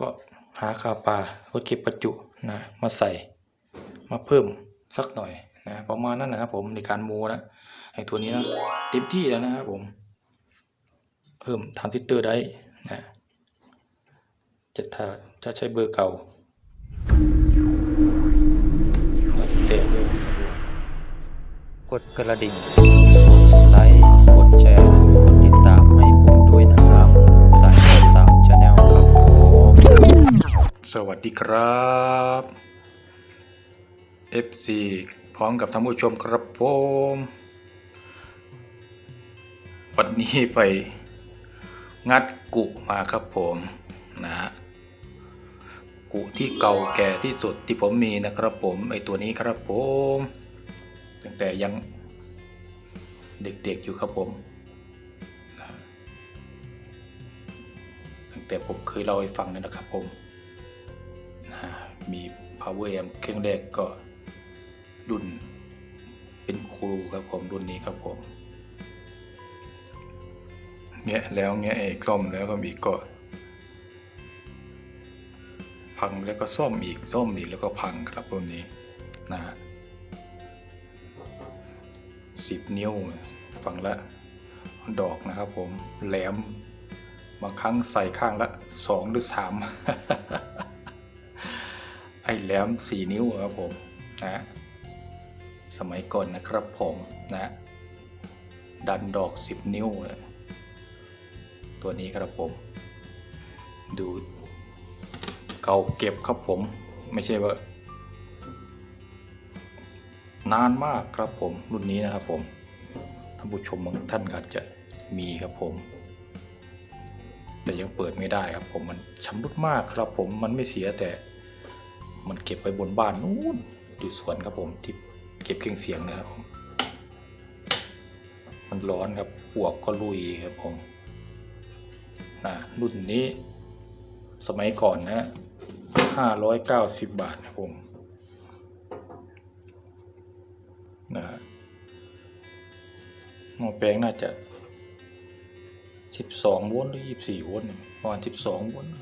ก็หาคาปลาก็เก็บประจุนะมาใส่มาเพิ่มสักหน่อยนะประมาณนั้นนะครับผมในการโมนะไอ้ตัวนี้นะเต็มที่แล้วนะครับผมเพิ่มทรานซิสเตอร์ได้นะจะถ้าจะใช้เบอร์เก่าเตะเลยกดกระดิ่งกดไลค์กดแชร์ สวัสดีครับ FC พร้อมกับท่านผู้ชมครับผม วันนี้ไปงัดกุมาครับผมนะฮะกุที่เก่าแก่ที่สุดที่ผมมีนะครับผมไอตัวนี้ครับผมตั้งแต่ยังเด็กๆอยู่ครับผมตั้งแต่ผมเคยเล่าให้ฟังนั่นนะครับผม มี power amp เครื่องแรกก็รุ่นเป็นครูครับผมรุ่นนี้ครับผมเงี้ยแล้วเงี้ยเอกซ่อมแล้วก็มีก็ พังแล้วก็ซ่อมอีกซ่อมอีกแล้วก็พังครับรุ่นนี้นะฮะสิบนิ้วฝั่งละดอกนะครับผมแหลมบางครั้งใส่ข้างละสองหรือสาม ไอ้แหลมสี่นิ้วครับผมนะสมัยก่อนนะครับผมนะ ดันดอกสิบนิ้วเลยตัวนี้ครับผม ดูเก่าเก็บครับผม ไม่ใช่ว่า นานมากครับผม รุ่นนี้นะครับผมท่านผู้ชมบางท่านอาจจะมีครับผม แต่ยังเปิดไม่ได้ครับผมมันชำรุดมากครับผมมันไม่เสียแต่ มันเก็บไปบนบ้านนู้นอยู่สวนครับผมที่เก็บเครื่องเสียงนะครับผมมันร้อนครับปวกก็ลุยครับผมนะรุ่นนี้สมัยก่อนนะ590 บาทครับผมนะฮะหม้อแปลงน่าจะ 12 โวลต์หรือ 24 โวลต์ประมาณ12 โวลต์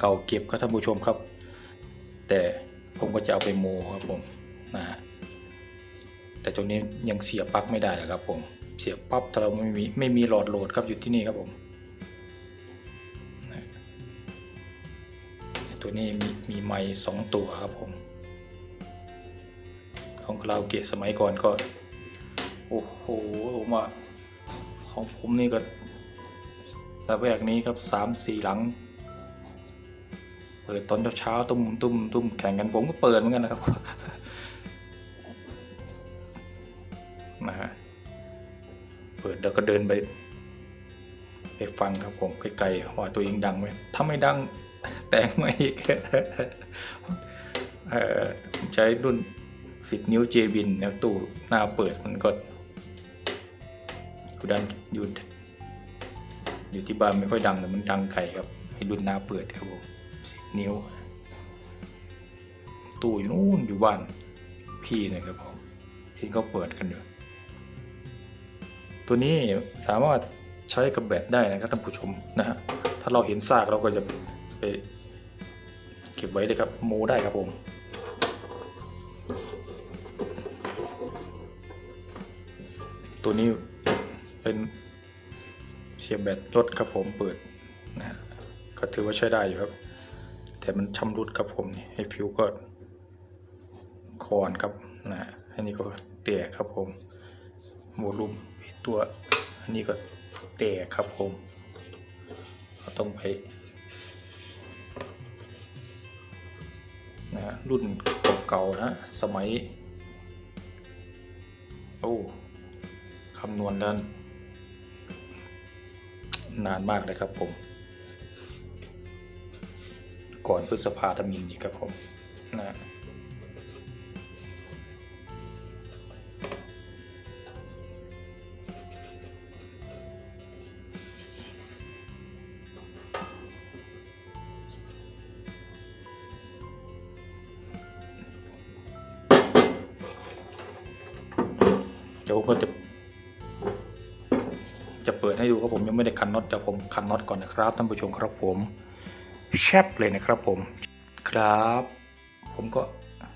เก่าเก็บครับท่านผู้ชมครับ แต่ผมก็จะเอาไปโมครับผมนะฮะแต่ตรงนี้ยังเสียบปลั๊กไม่ได้นะครับผมเสียบปั๊บถ้าเราไม่มีไม่มีหลอดโหลดครับอยู่ที่นี่ครับผมนะตัวนี้มีมีไม้สองตัวครับผมของคาราโอเกะสมัยก่อนก็โอ้โหผมว่าของผมนี่ก็ระแวกนี้ครับสามสี่หลัง ปิดตอนเช้าๆตุ้มตุ้มตุ้มแข่งกันผมก็เปิดเหมือนกันนะครับนะฮะเปิดแล้วก็เดินไปไปฟังครับผมไกลๆว่าตัวเองดังไหมถ้าไม่ดังแต่งไม่อีกเออใช้รุ่น 10 นิ้วเจบินแล้วตู้หน้าเปิดมันก็อยู่ด้านอยู่อยู่ที่บ้านไม่ค่อยดังแต่มันดังไกลครับให้รุ่นหน้าเปิดครับผม 10 นิ้ว ตู้อยู่นู่นอยู่บ้านพี่นะครับผมเห็นเขาเปิดกันอยู่ ตัวนี้สามารถใช้กับแบตได้นะครับท่านผู้ชมนะฮะถ้าเราเห็นซากเราก็จะไปเก็บไว้เลยครับโมได้ครับผมตัวนี้เป็นเสียบแบตรถครับผมเปิดนะฮะก็ถือว่าใช้ได้อยู่ครับ แต่มันชำรุดครับผมนี่ให้ฟิวก็คอนครับนะอันนี้ก็แตกครับผมโวลูมตัวอันนี้ก็แตกครับผมเราต้องไปนะฮะรุ่นเก่าๆนะ สมัย โอ้คำนวณนั้นนานมากเลยครับผม ก่อนพฤษภาธมินอีกครับผมนะเดี๋ยวผมก็จะจะเปิดให้ดูครับผมยังไม่ได้คันน็อตเดี๋ยวผมคันน็อตก่อนนะครับท่านผู้ชมครับผม แชบเลยนะครับผม ครับ ผมก็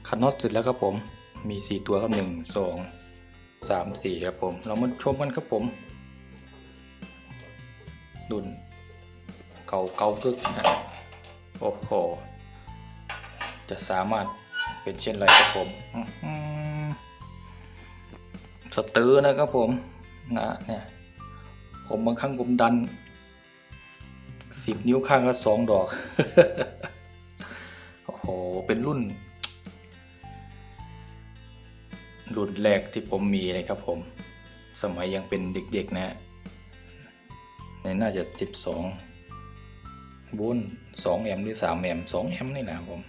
คันน็อตเสร็จแล้วครับผม มี 4 ตัวครับหนึ่งสองสามสี่ครับผม เรามาชมกันครับผมดุนเก่าเก่ากึกโอ้โห จะสามารถเป็นเช่นไรครับผมอื้อหือสเตอร์นะครับผมนะเนี่ยผมบางครั้งผมดัน สิบนิ้วข้างละสองดอก โอ้โห เป็นรุ่น รุ่นแรกที่ผมมีเลยครับผม สมัยยังเป็นเด็กๆนะในน่าจะสิบสองบุนสองแอมหรือสามแอมสองแอมนี่นะครับผม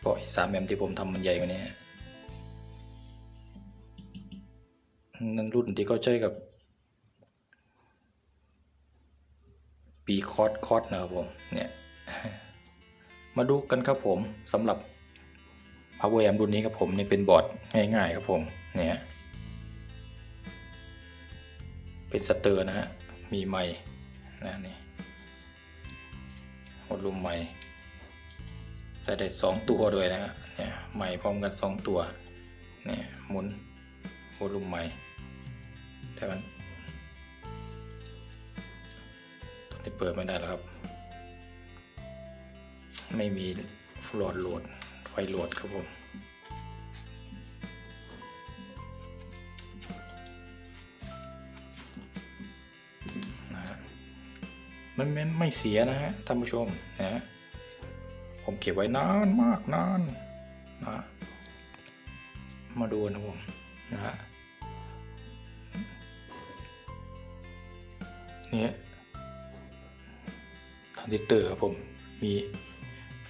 เพราะสามแอมที่ผมทำมันใหญ่กว่านี้นั่นรุ่นที่เขาใช้กับ ปีคอร์สคอร์สนะครับผมเนี่ยมาดูกันครับผมสำหรับ power amp รุ่นนี้ครับผมนี่เป็นบอร์ดง่ายๆครับผมเนี่ยเป็นสเตอร์นะฮะมีไม้นะนี่วอลลุ่มไม้ใส่ได้สองตัวด้วยนะฮะเนี่ยไม้พร้อมกันสองตัวเนี่ยหมุนวอลลุ่มไม้แต่มัน เปิดไม่ได้แล้วครับ ไม่มีฟลอดโหลด ไฟโหลดครับผมนะฮะมันไม่ไม่เสียนะฮะท่านผู้ชมนะฮะผมเก็บไว้นานมากนานนะมาดูนะผมนะฮะเนี่ย ทรานซิสเตอร์ครับผม มี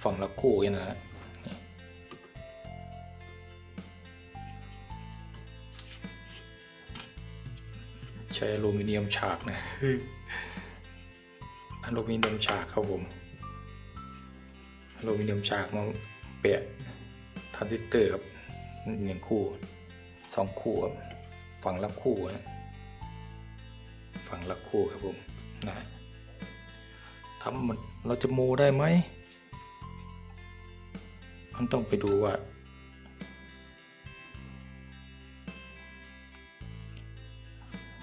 ฝั่งละคู่กันนะฮะนี่ใช้อลูมิเนียมฉากนะอลูมิเนียมฉากครับผมอลูมิเนียมฉากมาเปะทรานซิสเตอร์ครับหนึ่งคู่สองคู่ครับฝั่งละคู่นะฝั่งละคู่ครับผมนะทำเราจะโมได้ไหมมันต้องไปดูว่า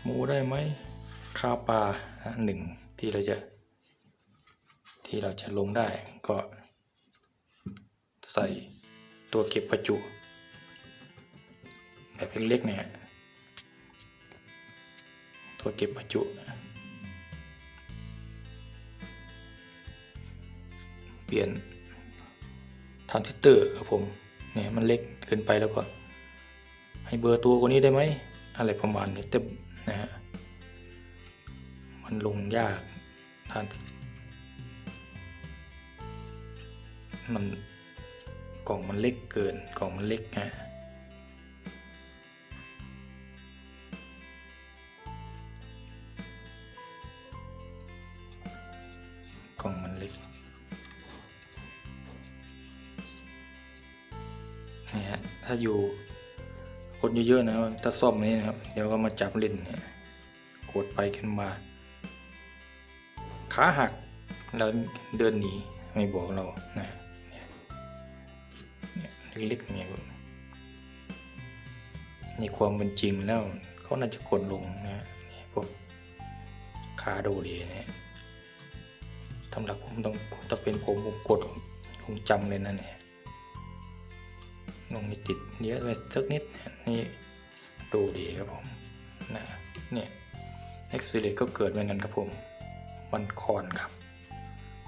โมได้ไหมค่าปลาหนึ่งที่เราจะที่เราจะลงได้ก็ใส่ตัวเก็บประจุ แบบเล็กๆเนี่ยตัวเก็บประจุ เปลี่ยนทรานซิสเตอร์ครับผมเนี่ยมันเล็กเกินไปแล้วก็ ให้เบอร์ตัวกว่านี้ได้ไหมอะไรประมาณนี้แต่นะฮะมันลงยากทานมันกล่องมันเล็กเกินกล่องมันเล็กฮะ นี่ฮะถ้าอยู่คนเยอะๆนะถ้าซ่อมนี้นะครับ เดี๋ยวก็มาจับเล่นเนี่ยกดไปขึ้นมา ขาหักแล้วเดินหนีไม่บอกเรานะเนี่ยเล็กๆเนี่ยครับนี่ความเป็นจริงแล้วเขาน่าจะกดลงนะนพวกขาโดดีเนี่ยสำหรับผมต้องถ้าเป็นผมผมกดคงจำเลยนะเนี่ย ลงนี่ติดเยอะไปสักนิดนี่ดูดีครับผมนะเนี่ยเอ็กซิเลก็เกิดเหมือนกันครับผมมันคอนครับ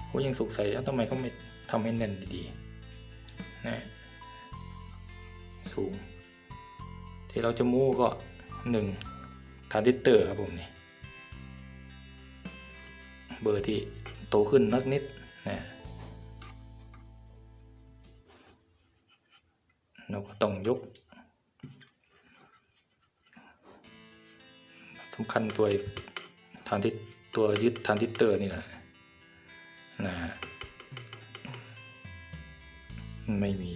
ผมยังสงสัยว่าทำไมเขาไม่ทำให้แน่นดีๆนะสูง ที่เราจะมูก็หนึ่งทรานซิเตอร์ครับผมนี่เบอร์ที่โตขึ้นนักนิด เราก็ต้องยกสำคัญตัวทานที่ตัวยึดทานซิสเตอร์นี่แหละนะฮะไม่มี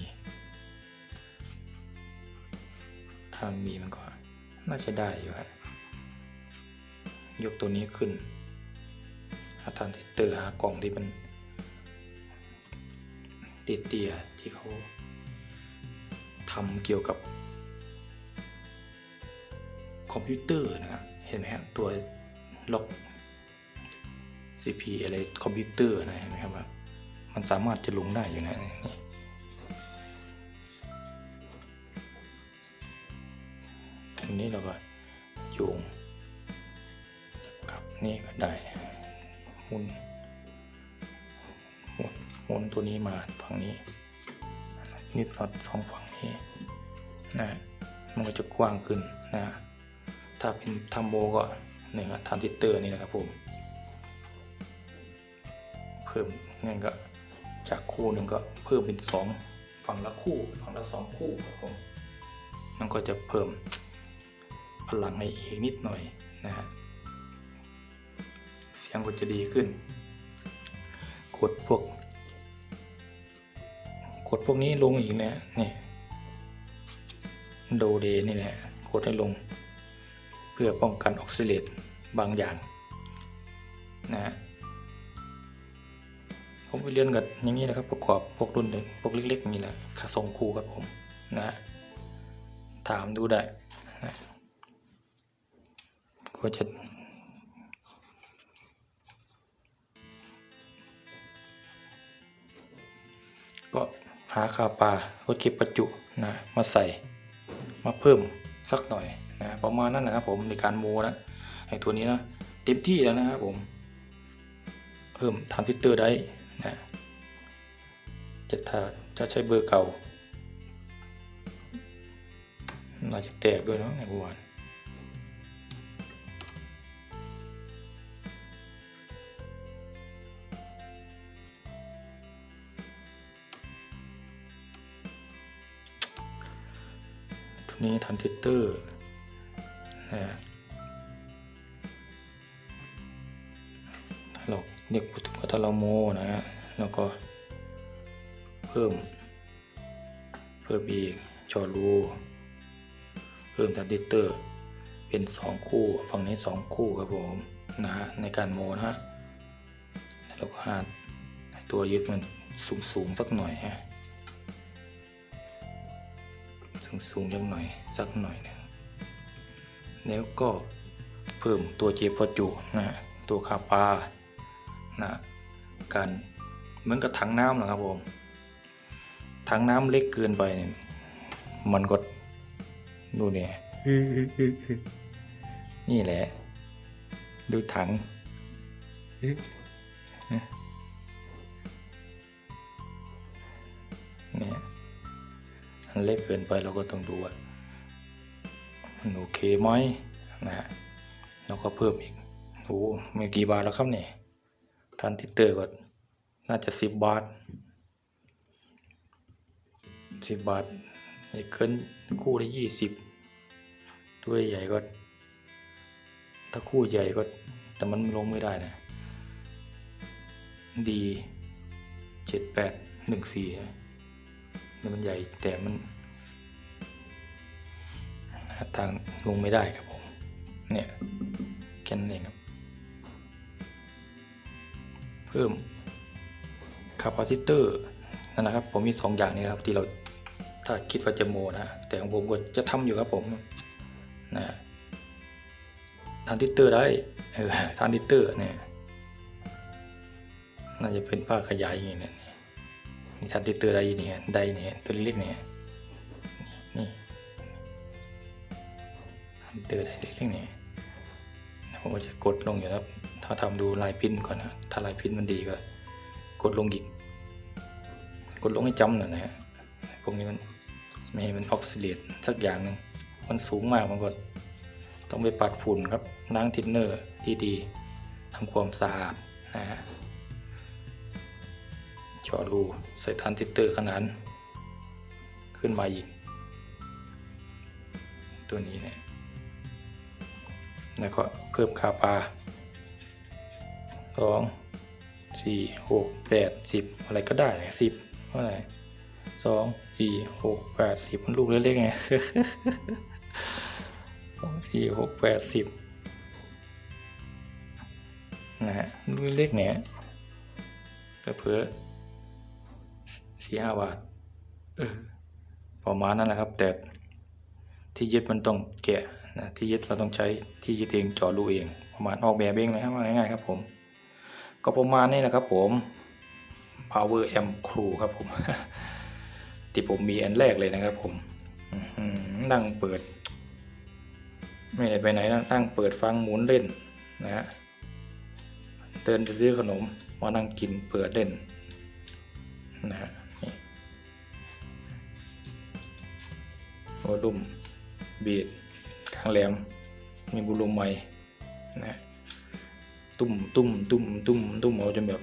ถ้ามีมันก็ น่าจะได้อยู่ฮะยกตัวนี้ขึ้นหาทานซิสเตอร์หากล่องที่มันติดเตียที่เขา ทำเกี่ยวกับคอมพิวเตอร์นะฮะเห็นไหมครับตัวล็อก CP อะไรคอมพิวเตอร์นะเห็นไหมครับว่ามันสามารถจะลงได้อยู่นะนี่อันนี้เราก็โยงกับนี่ก็ได้หมุนหมุนหมุนตัวนี้มาฝั่งนี้นิดน็อตสองฝั่ง นะมันก็จะกว้างขึ้นนะ ถ้าเป็นทัมโบก็นี่ครับทรานซิเตอร์นี่นะครับผม เพิ่มงั้นก็จากคู่หนึ่งก็เพิ่มเป็นสองฝั่งละคู่ ฝั่งละสองคู่ครับผม มันก็จะเพิ่มพลังให้อีกนิดหน่อยนะฮะ เสียงก็จะดีขึ้น กดพวก กดพวกนี้ลงอีกนะเนี่ย โดเดนี่แหละกดให้ลง เพื่อป้องกันออกซิเลตบางอย่างนะฮะผมไปเรียนกับอย่างนี้นะครับประกอบพวกรุ่นเล็กพวกเล็กๆนี้แหละขาทรงครูครับผมนะฮะถามดูได้นะก็จะก็หาคาปลารถเก็บประจุนะมาใส่ มาเพิ่มสักหน่อยนะประมาณนั้นนะครับผมในการโมนะไอ้ตัวนี้นะเต็มที่แล้วนะครับผมเพิ่มทรานซิสเตอร์ได้นะจะถ้าจะใช้เบอร์เก่าน่าจะแตกด้วยเนาะในวัน นี้ทรานซิสเตอร์นะเราเรียกพูดถึงว่าถ้าเราโมนะฮะแล้วก็เพิ่ม เพิ่มอีกจอรูเพิ่มทรานซิสเตอร์ เป็นสองคู่ฝั่งนี้สองคู่ครับผมนะฮะในการโมนะฮะแล้วก็หาตัวยึดมันสูงสูงๆสักหน่อยฮะ สูงสูงๆสักหน่อยสักหน่อยนึงแล้วก็เพิ่มตัวเจพอจุนะตัวคาปานะการเหมือนกับถังน้ำนะครับผมถังน้ำเล็กเกินไปเนี่ยมันก็ดูเนี่ยนี่แหละ ดูถัง เล็กเกินไปเราก็ต้องดูว่ามันโอเคไหมนะแล้วก็เพิ่มอีกโอ้ไม่กี่บาทแล้วครับเนี่ยทันทิเตอร์ก็น่าจะสิบบาทสิบบาทไม่เกินคู่ละยี่สิบตัวใหญ่ก็ ถ้าคู่ใหญ่ก็แต่มันลงไม่ได้นะ ดีเจ็ดแปดหนึ่งสี่ นี่มันใหญ่แต่มันหาทางลงไม่ได้ครับผม เนี่ยแค่นั้นเองครับ เพิ่มคาปาซิเตอร์นั่นนะครับผมมี 2 อย่างนี้นะครับที่เราถ้าคิดว่าจะโมนะแต่ของผมก็จะทำอยู่ครับผมนะทานซิเตอร์ได้เออทานซิเตอร์เนี่ยน่าจะเป็นผ้าขยายอย่างนี้นะ มีทรานซิเตอร์ได้นี่ฮะได้นี่ตัวเล็กๆเนี่ยนี่ทรานเตอร์ได้เล็กๆเนี่ยผมก็จะกดลงอยู่ครับ ถ้าทำดูลายพินก่อนนะถ้าลายพินมันดีก็ กดลงอีก กดลงให้จำหน่อยนะฮะพวกนี้มันไม่ให้มันออกซิเลตสักอย่างหนึ่งมันสูงมากมันก็ต้องไปปัดฝุ่นครับล้างทินเนอร์ดีๆทำความสะอาดนะฮะ เจาะรูใส่ทรานซิสเตอร์ขนาดขึ้นมาอีก ตัวนี้เนี่ยแล้วก็เพิ่มคาปาสองสี่หกแปดสิบอะไรก็ได้สิบเท่าไหร่สองสี่หกแปดสิบมันลูกเล็กๆไงสองสี่หกแปดสิบนะฮะลูกเล็กเนี่ยก็เพื่อ สี่ห้าบาทเออประมาณนั้นแหละครับ แต่ที่ยึดมันต้องแกะนะที่ยึดเราต้องใช้ที่ยึดเองเจาะรูเอง ประมาณออกแบบเองนะครับว่าง่ายๆครับ ผม ก็ประมาณนี้แหละครับ ผม power amp crew ครับผม ที่ผมมีอันแรกเลยนะครับ ผมอื้อหือนั่งเปิด ไม่ได้ไปไหนนะนั่งเปิดฟังหมุนเล่นนะฮะเดินไปซื้อขนมมานั่งกินเปิดเล่นนะฮะ นี่โวลุมบีดข้างแหลม มีบุลุมใหม่นะตุ้มตุ้มตุ้มตุ้มตุ้มเอาจนแบบ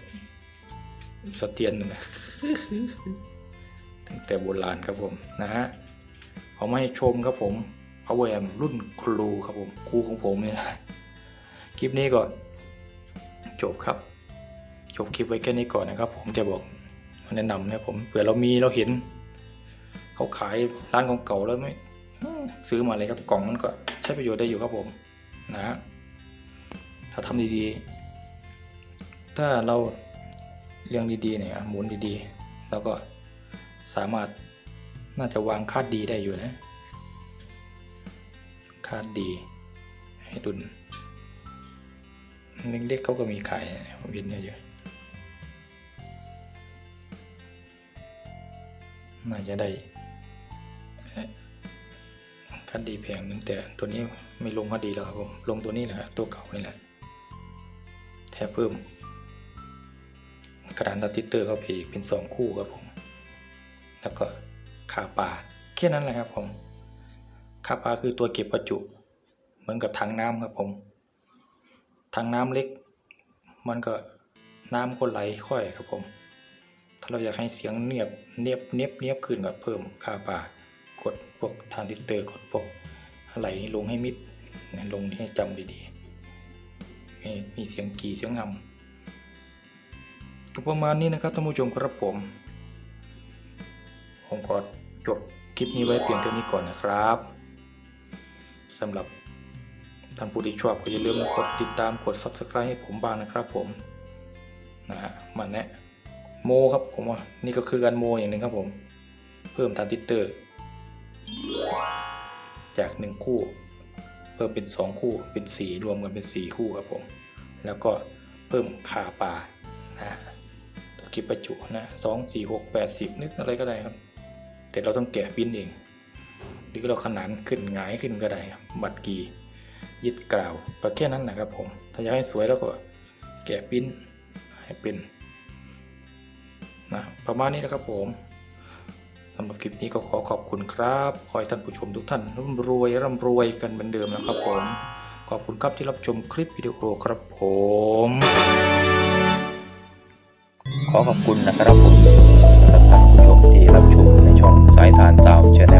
สะเตียนนะตั้งแต่โบราณครับผมนะฮะเอามาให้ชมครับผม Power Amp รุ่นครูครับผมครูของผมเนี่ยนะคลิปนี้ก่อนจบครับ จบคลิปไว้แค่นี้ก่อนนะครับ ผมจะบอกแนะนำนะผมเผื่อเรามีเราเห็น เขาขายร้านของเก่าแล้วไม่ซื้อมาเลยครับกล่องมันก็ใช้ประโยชน์ได้อยู่ครับผมนะฮะถ้าทำดีๆ ถ้าเราเลี้ยงดีๆเนี่ยหมุนดีๆ แล้วก็สามารถน่าจะวางคาดดีได้อยู่นะคาดดีให้ดุนเล็กๆเขาก็มีขายผมเห็นเนี่ยอยู่น่าจะได้ คดดีแพงนึงแต่ตัวนี้ไม่ลงคดดีแล้วครับผมลงตัวนี้แหละครับตัวเก่านี่แหละแทบเพิ่มกระดานตัดติเตอร์เข้าไปอีกเป็นสองคู่ครับผมแล้วก็ขาปาแค่นั้นแหละครับผมขาปาคือตัวเก็บประจุ เหมือนกับถังน้ำครับผมถังน้ำเล็ก มันก็น้ำก็ไหลค่อยครับผม ถ้าเราอยากให้เสียงเนียบเนียบเนียบเนียบขึ้นก็เพิ่มคาปา กดพวกทานซิสเตอร์กดพวกอะไรลงให้มิดนะลงให้จำดีๆมีมีเสียงกี่เสียงงำก็ประมาณนี้นะครับท่านผู้ชมครับผม ผมขอจบคลิปนี้ไว้เพียงเท่านี้ก่อนนะครับสำหรับท่านผู้ที่ชอบก็อย่าลืมกดติดตามกด subscribe ให้ผมบ้างนะครับผมนะฮะมันแนะโมครับผมว่านี่ก็คือการโมอย่างหนึ่งครับผม เพิ่มทานซิสเตอร์ จากหนึ่งคู่ เพิ่มเป็นสองคู่เป็นสี่รวมกันเป็นสี่คู่ครับผม แล้วก็เพิ่มขาปลานะตัวคลิปประจุนะสองสี่หกแปดสิบนิดอะไรก็ได้ครับ แต่เราต้องแกะปิ้นเองหรือเราขนานขึ้นหงายขึ้นก็ได้ครับบัตรกียึดกล่าวก็แค่นั้นนะครับผมถ้าอยากให้สวยแล้วก็แกะปิ้นให้เป็นนะประมาณนี้นะครับผมำหรับคลิปนี้ก็ขอขอบคุณครับขอให้ท่านผู้ชมทุกท่านร่ำรวยร่ำรวยกันเหมือนเดิมนะครับผมขอบคุณครับที่รับชมคลิปวิดีโอครับผม ขอขอบคุณนะครับผมสำหรับท่านผู้ชมที่รับชมในช่องสายทานสาวชาแนล